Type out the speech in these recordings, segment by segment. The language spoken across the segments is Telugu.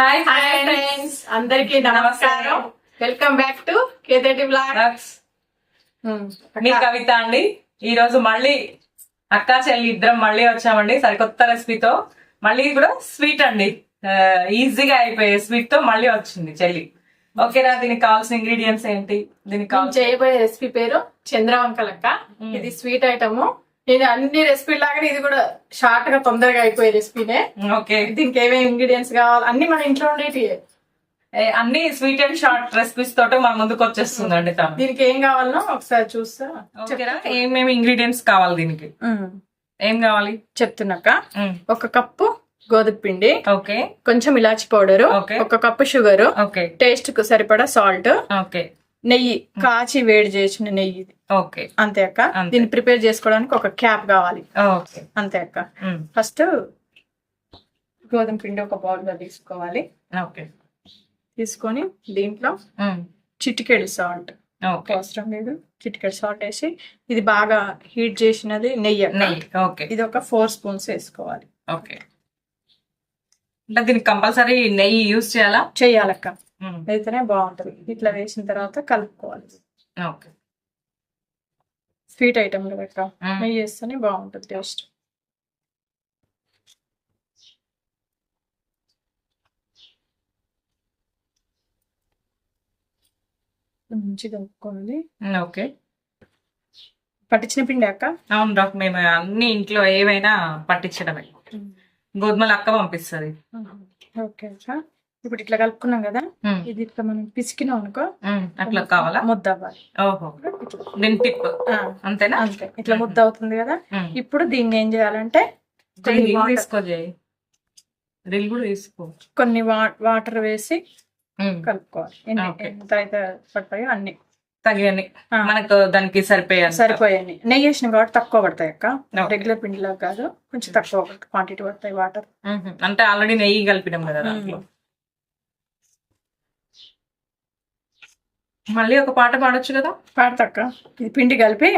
హాయ్ హాయ్ ఫ్రెండ్స్ అందరికీ నమస్కారం. వెల్కమ్ బ్యాక్ టు కేతేటి బ్లాగ్ మీ కవిత అండి. ఈ రోజు మళ్ళీ అక్క చెల్లి ఇద్దరం మళ్ళీ వచ్చామండి సరికొత్త రెసిపీతో. మళ్ళీ కూడా స్వీట్ అండి. ఈజీగా అయిపోయే స్వీట్తో మళ్ళీ వచ్చింది చెల్లి. ఓకేనా దీనికి కావాల్సిన ఇంగ్రీడియంట్స్ ఏంటి? దీనికి చేయబోయే రెసిపీ పేరు చంద్రవంకలక్క. మ్మ్. ఇది స్వీట్ ఐటమ్ నేను అన్ని రెసిపీ లాగానే ఇది కూడా షార్ట్గా తొందరగా అయిపోయే రెసిపీనే ఓకే. దీనికి ఏమేమి ఇంగ్రీడియంట్స్ కావాలి? అన్ని మన ఇంట్లో ఉండేటి అన్ని స్వీట్ అండ్ షార్ట్ రెసిపీస్ తోటి మన ముందుకు వచ్చేస్తుందండి తను. దీనికి ఏం కావాలనో ఒకసారి చూస్తా. ఓకేనా? ఏమేమి ఇంగ్రీడియంట్స్ కావాలి దీనికి. ఏం కావాలి? చెప్తున్నాక ఒక కప్పు గోధుమ పిండి ఓకే. కొంచెం ఇలాచి పౌడర్. ఒక కప్పు షుగర్ ఓకే. టేస్ట్కు సరిపడా సాల్ట్ ఓకే. నెయ్యి కాచి వేడి చేసిన నెయ్యి ఇది. ఓకే. అంతే అక్క. దీన్ని ప్రిపేర్ చేసుకోవడానికి ఒక క్యాప్ కావాలి. ఓకే. అంతే అక్క. ఫస్ట్ గోధుమ పిండి ఒక బౌల్లో తీసుకోవాలి. ఓకే. తీసుకొని దీంట్లో చిటికెడు సాల్ట్. అవసరం లేదు. చిటికెడు సాల్ట్ వేసి ఇది బాగా హీట్ చేసినది నెయ్యి. నెయ్యి. ఓకే. ఇది ఒక ఫోర్ స్పూన్స్ వేసుకోవాలి. ఓకే. అంటే దీనికి కంపల్సరీ నెయ్యి యూస్ చేయాలా? చెయ్యాలక్క ఉమ్, అయితేనే బాగుంటది. ఇట్లా వేసిన తర్వాత కలుపుకోవాలి. ఓకే. స్వీట్ ఐటమ్ కదా అక్క ఉమ్, నెయ్యి వేస్తేనే బాగుంటుంది టేస్ట్. మంచిగా కలుపుకోవాలి. ఓకే. పట్టించిన పిండి అక్క? అవును డాక్టర్ మేము అన్ని ఇంట్లో ఏవైనా పట్టించడమే. గోధుమలు అక్క పంపిస్తుంది. ఓకే అక్క. ఇప్పుడు ఇట్లా కలుపుకున్నాం కదా ఇది ఇట్లా మనం పిసికినాం అనుకో అట్లా కావాలా? ముద్ద అవ్వాలి. దీని టిప్. అంతేనా? అంతే. ఇట్లా ముద్ద అవుతుంది కదా. ఇప్పుడు దీన్ని ఏం చేయాలంటే రిల్ కూడా కొన్ని వాటర్ వేసి కలుపుకోవాలి. ఎంత అయితే పడతాయో అన్ని. తగినన్ని. ఆ. మనకు దానికి సరిపోయాయి సరిపోయాయి నెయ్యి వేసిన కాబట్టి తక్కువ పడతాయి అక్క. రెగ్యులర్ పిండిలో కాదు కొంచెం తక్కువ క్వాంటిటీ పడతాయి వాటర్. అంటే ఆల్రెడీ నెయ్యి కలిపినాం కదా దాంట్లో. మళ్ళీ ఒక పాట పాడొచ్చు కదా? పాడతా అక్క. ఇది పిండి కలిపి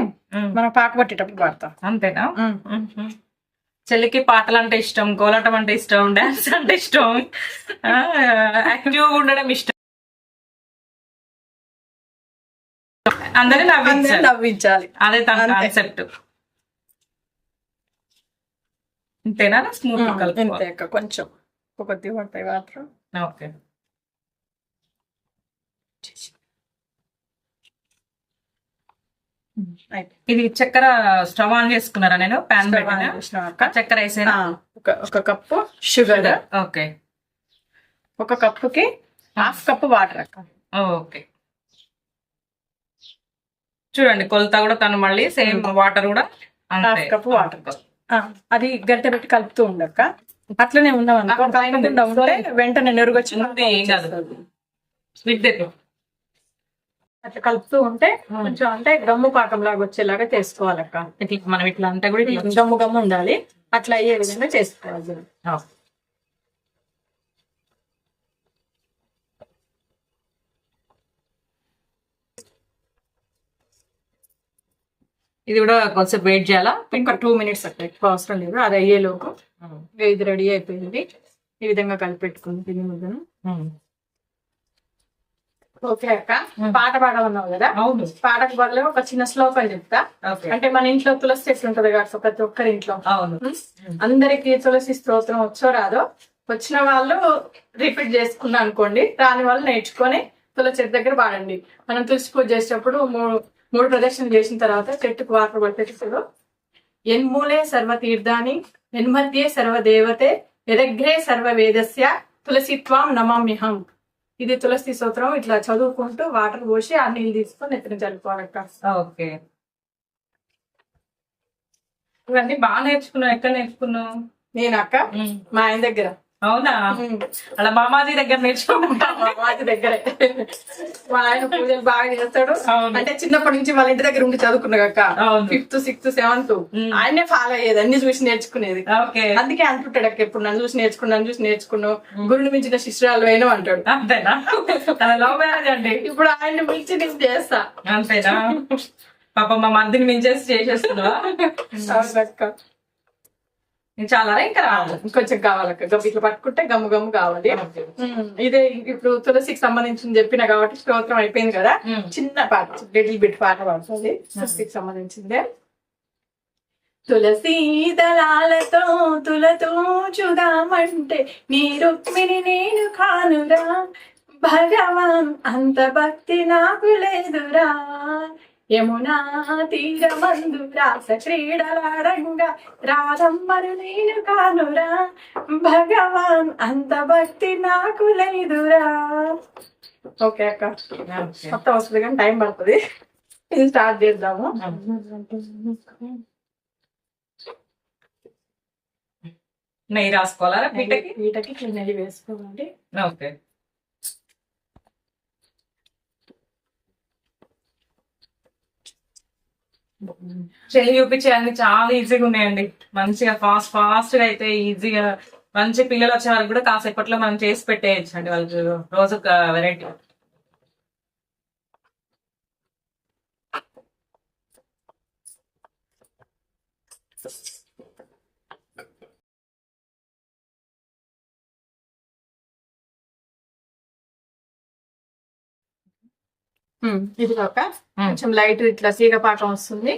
మనం పాక పట్టేటప్పుడు పాడతాం. అంతేనా. చెల్లికి పాటలు అంటే ఇష్టం కోలాటం అంటే ఇష్టం డాన్స్ అంటే ఇష్టం. యాక్టివ్ ఉండడం ఇష్టం. అందరిని నవ్వించాలి. నవ్వించాలి. అదే తన. కాన్సెప్ట్. అంతేనా స్మూత్ అంతే కలుపుకోవాలి అక్క కొంచెం. కొద్దిగా పడతాయి వాటర్ ఓకే. ఇది చక్కెర స్టవ్ ఆన్ చేసుకున్నారా నేను? ప్యాన్ పెట్టిన? చక్కెర వేసేనా? ఒక కప్పు షుగర్. ఓకే. ఒక కప్పుకి హాఫ్ కప్ వాటర్. అక్క ఓకే. చూడండి కొలత కూడా తను మళ్ళీ సేమ్ వాటర్ కూడా హాఫ్ కప్ వాటర్. అది గరిటె పెట్టి కలుపుతూ ఉండక్క. అట్లనే ఉంటే వెంటనే నెరుగొచ్చి ఉంది, ఏం కాదు. అట్లా కలుపుతూ ఉంటే కొంచెం అంటే గమ్ము పాకం లాగా వచ్చేలాగా చేసుకోవాలక్క. ఇట్లా మనం ఇట్లా అంటే కూడా గమ్ము గమ్ము ఉండాలి. అట్లా అయ్యే విధంగా చేసుకోవాలి. ఇది కూడా కొంచెం వెయిట్ చేయాలా? ఇంకా టూ మినిట్స్ అట్లా ఎక్కువ అవసరం లేదు. అది అయ్యేలోపు ఇది రెడీ అయిపోయింది. ఈ విధంగా కలిపెట్టుకుంది. తిని ముద్దను ఓకే అక్క. పాట పాడమన్నావు కదా? అవును. పాటకు బదులు ఒక చిన్న శ్లోకం చెప్తా. ఓకే. అంటే మన ఇంట్లో తులసి చెట్టు ఉంటది కదా ప్రతి ఒక్కరి ఇంట్లో. అవును. అందరికి తులసి స్తోత్రం వచ్చో రాదో వచ్చిన వాళ్ళు రిపీట్ చేసుకున్నా అనుకోండి రాని వాళ్ళు నేర్చుకొని తులసి చెట్టు దగ్గర పాడండి. మనం తులసి పూజ చేసేటప్పుడు మూడు మూడు ప్రదక్షిణలు చేసిన తర్వాత చెట్టుకు వాటర్ పట్టేటప్పుడు ఎన్మూలే సర్వ తీర్థాని ఎన్మధ్యే సర్వ దేవతే ఎదగ్రే సర్వ వేదస్య తులసిత్వం నమామ్యహం. ఇది తులసి స్తోత్రం ఇట్లా చదువుకుంటూ వాటర్ పోసి ఆ నీళ్ళు తీసుకొని ఎత్తున చల్లుకోవాలక్క ఓకే. ఇవన్నీ బాగా నేర్చుకున్నావు. ఎక్కడ నేర్చుకున్నావు? నేను అక్క? మా ఆయన దగ్గర. అవునా? అలా మామాజీ దగ్గర నేర్చుకున్నా మా మాటి దగ్గరే. మా ఆయన పూజలు బాగా చేస్తాడు. అంటే చిన్నప్పటి నుంచి వాళ్ళ ఇంటి దగ్గర ఉండి చదువుకున్నాడు అక్క. అవును. Fifth sixth seventh. ఆయనే ఫాలో అయ్యేది అన్ని చూసి నేర్చుకునేది. ఓకే. అందుకే అంటుంటాడు అక్క ఎప్పుడు. నన్ను చూసి నేర్చుకున్నాను నన్ను చూసి నేర్చుకున్నావు. గురుని మించిన శిష్యురాలు అయినా అంటాడు. అంతేనా? తన లవ్ మ్యారేజ్ అండి. ఇప్పుడు ఆయన్ని మించి నేను చేస్తా. అంతేనా? పాప మా మందిని మించేసి చేసేస్తున్నావా? చాలా ఇంకా రావాలి ఇంకొంచెం కావాలక్క గమ్ ఇట్లా పట్టుకుంటే గమ్ము గమ్ము కావాలి. ఇదే ఇప్పుడు తులసికి సంబంధించింది చెప్పిన కాబట్టి స్తోత్రం అయిపోయింది కదా. చిన్న పాట లిటిల్ బిట్ పాట పడుతుంది. తులసికి సంబంధించిందే. తులసి దళాలతో తులతో చూదామంటే నీ రుక్మిణి నేను కానురా. భగవాన్ అంత భక్తి నాకు లేదురా. యమునా తీరమందు రాస క్రీడలాడంగా రాధమ్మను నేను కానురా. భగవాన్ అంత భక్తి నాకు లేదురా. ఓకే అక్క. మొత్తం వస్తుంది కానీ టైం పడుతుంది. ఇది స్టార్ట్ చేద్దాము. నెయ్యి రాసుకోవాలా పిట్టకి వీటకి ఇట్లా నెయ్యి వేసుకోవాలి. ఓకే. చెల్లి చూపించేయండి చాలా ఈజీగా ఉన్నాయండి. మంచిగా ఫాస్ట్ ఫాస్ట్గా అయితే ఈజీగా మంచి పిల్లలు వచ్చే వాళ్ళకి కూడా కాసేపట్లో మనం చేసి పెట్టేయచ్చు అండి వాళ్ళకి రోజు ఒక వెరైటీ ఇది ఒక కొంచెం లైట్ ఇట్లా తీగ పాకం వస్తుంది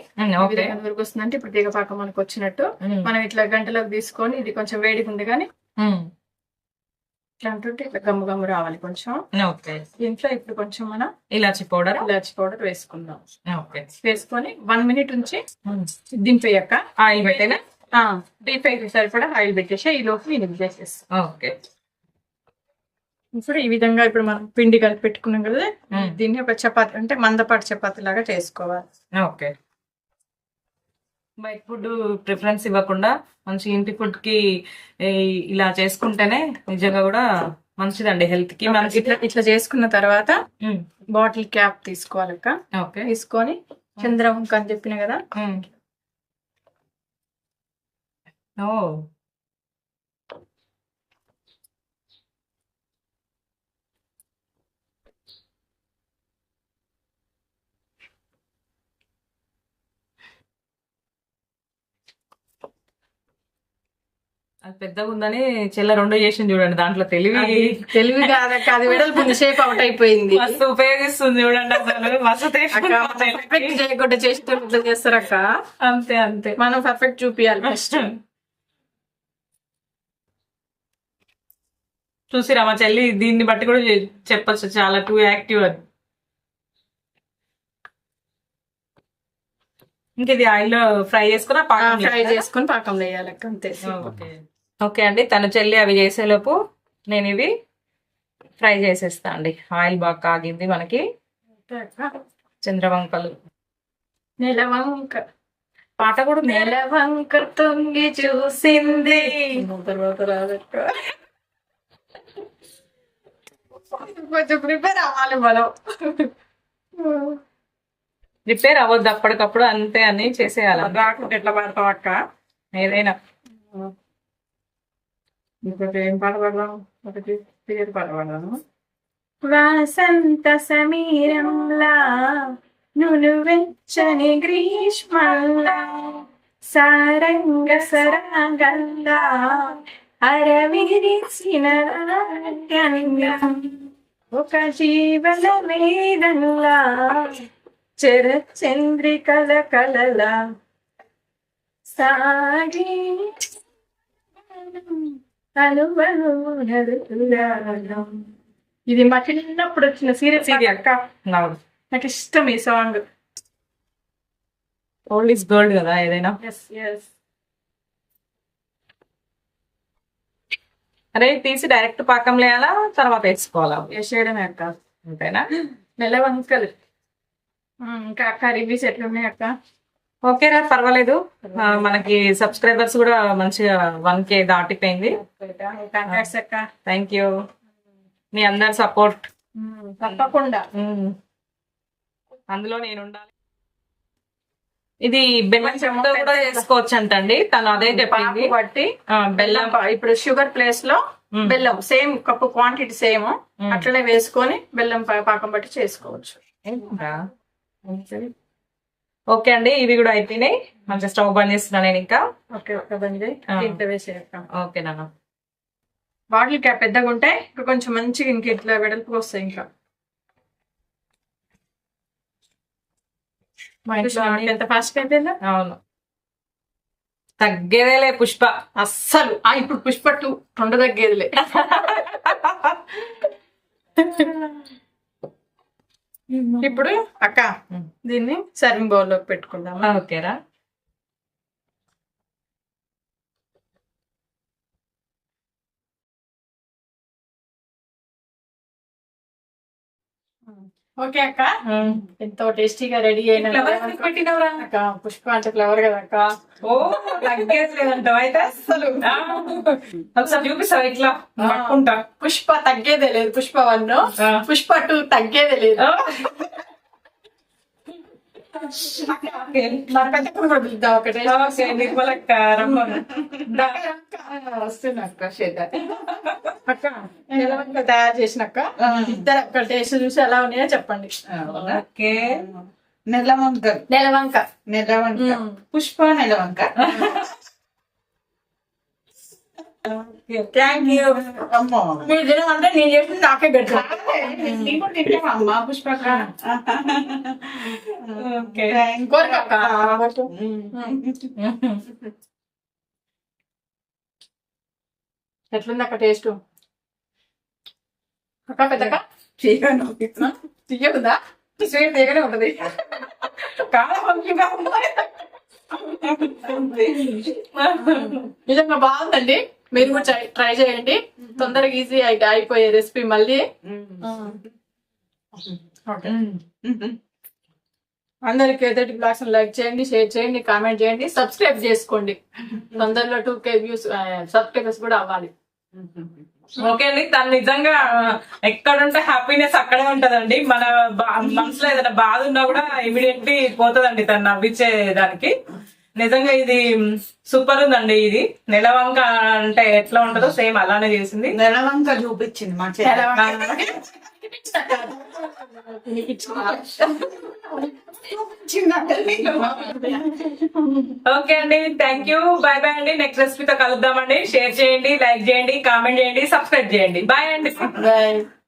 వరకు వస్తుందంటే ఇప్పుడు తీగ పాకం మనకు వచ్చినట్టు. మనం ఇట్లా గంటలోకి తీసుకొని ఇది కొంచెం వేడిగా ఉంది కానీ ఇట్లా అంటుంటే ఇట్లా గమ్ము గమ్ము రావాలి కొంచెం. దీంట్లో ఇప్పుడు కొంచెం మనం ఇలాచి పౌడర్? ఇలాచి పౌడర్ వేసుకుందాం. ఓకే. వేసుకొని వన్ మినిట్ ఉంచి దింపేయక్క. ఆయిల్ పెట్టేనా? డీప్ ఫ్రై సరిపడా ఆయిల్ పెట్టేసి ఈ లోపు నేను ఇది చేసేస్తాను ఓకే. ఇప్పుడు ఈ విధంగా ఇప్పుడు మనం పిండి కలిపి పెట్టుకున్నాం కదా. దీన్ని ఒక చపాతి అంటే మందపాటి చపాతి లాగా చేసుకోవాలి. ఓకే. బయట ఫుడ్ ప్రిఫరెన్స్ ఇవ్వకుండా మంచి ఇంటి ఫుడ్కి ఇలా చేసుకుంటేనే నిజంగా కూడా మంచిదండి హెల్త్కి మంచిది. ఇట్లా ఇట్లా చేసుకున్న తర్వాత బాటిల్ క్యాప్ తీసుకోవాలక్క ఓకే. తీసుకొని చంద్రముఖ అని చెప్పిన కదా. ఓ. అది పెద్దగా ఉందని చెల్ల రెండు చేసింది చూడండి దాంట్లో తెలివి తెలివి కాదక్క అది వెడల్పు షేప్ అవుట్ అయిపోయింది. మస్తు ఉపయోగిస్తుంది చూడండి అసలు మస్తు అక్క పర్ఫెక్ట్ చేయకుండా చేసేటప్పుడు చేస్తారక్క అంతే అంతే. మనం పర్ఫెక్ట్ చూపియాలి ఫస్ట్ చూసిరా మా చెల్లి దీన్ని బట్టి కూడా చెప్పొచ్చు చాలా టూ యాక్టివ్ అని ఇంక ఇది ఆయిల్ ఫ్రై చేసుకున్న పాకం ఫ్రై చేసుకొని పాకం వేయాలక్క అంతే. ఓకే. ఓకే అండి తన చెల్లి అవి చేసేలోపు నేను ఇవి ఫ్రై చేసేస్తా అండి. ఆయిల్ బాగా కాగింది మనకి. చంద్రవంకలు. నెలవంక. పాట కూడా. నెలవంక తొంగి చూసింది. తర్వాత రాదక్క. కొంచెం ప్రిపేర్ అవ్వాలి మనం. రిపేర్ అవ్వద్దు అప్పటికప్పుడు అంతే అని చేసేయాలి. ఎట్లా పడతాం అక్క? ఏదైనా. ఇంకొకటి ఏం పాట పాడదాం ఒకటి పేరు పాట పాడదాము వసంత సమీరంలా నును వెచ్చని గ్రీష్మంలా సారంగ సరాగంలా అరవిరిసిన ఒక జీవన వేదంలా చరచంద్రికల కలలా సాగి ఇది మా చిన్నప్పుడు వచ్చిన సీరియల్ Serial. అక్క. నాకు ఇష్టం ఈ సాంగ్. ఓల్డ్ ఇస్ గోల్డ్ కదా ఏదైనా? అరే తీసి డైరెక్ట్ పాకం లేయాలా? తర్వాత వేసుకోవాలా? వేసేయడమే అక్క. అంతేనా? నెలవంకలు ఉమ్, ఇంకా అక్క రివ్యూస్ ఎట్లున్నాయి అక్క? ఓకే రా పర్వాలేదు. మనకి సబ్స్క్రైబర్స్ కూడా మంచిగా వన్ కే దాటిపోయింది. థ్యాంక్ యూ మీ అందరి సపోర్ట్ తప్పకుండా. అందులో నేను ఉండాలి. ఇది బెల్లంతో కూడా చేసుకోవచ్చు అంటండి తను అదే చెప్పింది. బట్టి బెల్లం. బెల్లం ఇప్పుడు షుగర్ ప్లేస్లో. బెల్లం సేమ్ కప్పు క్వాంటిటీ సేమ్. అట్లనే వేసుకొని బెల్లం పాకం బట్టి చేసుకోవచ్చు? ఓకే అండి ఇవి కూడా అయిపోయినాయి. మంచిగా స్టవ్ బంద్ చేస్తున్నాను నేను ఇంకా. ఓకే నాన్న. బాటిల్ క్యాప్ పెద్దగా ఉంటాయి ఇంకా కొంచెం మంచిగా ఇంక ఇట్లా వెడల్పుగా వస్తాయి ఇంకా. ఎంత ఫాస్ట్ అయిపోయిందా? అవును. తగ్గేదేలే పుష్ప. అస్సలు. ఆ ఇప్పుడు పుష్ప టూ రెండు తగ్గేదిలే. ఇప్పుడు అక్క దీన్ని సర్వింగ్ బౌల్లోకి పెట్టుకుందాం ఓకేరా. ఓకే అక్క. ఎంతో టేస్టీగా రెడీ అయిన పెట్టినవరా? అక్క పుష్ప అంటే ఫ్లవర్ కదా అక్క. ఓ తగ్గేసలేదంటావు అయితే? అస్సలు. ఆ, ఒకసారి చూపిస్తావు ఇట్లా? పుష్ప తగ్గేదే లేదు. పుష్ప వన్. పుష్ప టూ తగ్గేదే లేదు ఆ. ఓకే. మరి పెద్ద కూడా పిలుద్దాం ఒకటే నిర్మలక్క అక్క అక్క తయారు చేసినాక ఇద్దరు అక్క టేస్ట్ చూసి ఎలా ఉన్నాయో చెప్పండి. ఓకే. నెలవంక. నెలవంక. నెలవంక. పుష్ప నెలవంక. థ్యాంక్ యూ అమ్మో. మీరు తినమంటే నేను చేసింది నాకే తింటావమ్మా పుష్పక ఎట్లుంది అక్క టేస్ట్ అక్క పెద్దక్క తీయకుందా స్వీట్ తీయగానే ఉంటది నిజంగా బాగుందండి మీరు కూడా ట్రై- ట్రై చేయండి. తొందరగా ఈజీ అయిపోయే రెసిపీ మళ్ళీ. ఓకే అందరికి ఎదుటి బ్లాగ్స్ లైక్ చేయండి షేర్ చేయండి కామెంట్ చేయండి సబ్స్క్రైబ్ చేసుకోండి. తొందరలో టూ కే వ్యూస్ సబ్స్క్రైబర్స్ కూడా అవ్వాలి. ఓకే అండి తను నిజంగా ఎక్కడుంటే హ్యాపీనెస్ అక్కడే ఉంటదండి. మన బా- మనసులో ఏదైనా బాధ ఉన్నా కూడా ఇమీడియట్లీ పోతుందండి తను నవ్వించే దానికి. నిజంగా ఇది సూపర్ ఉందండి ఇది. నెలవంక అంటే ఎట్లా ఉంటుందో సేమ్ అలానే చేసింది. నెలవంక చూపించింది మా. ఓకే అండి థ్యాంక్ యూ బాయ్ బాయ్ అండి. నెక్స్ట్ రెసిపీతో కలుద్దామండి. షేర్ చేయండి లైక్ చేయండి కామెంట్ చేయండి సబ్స్క్రైబ్ చేయండి. బాయ్ అండి. బాయ్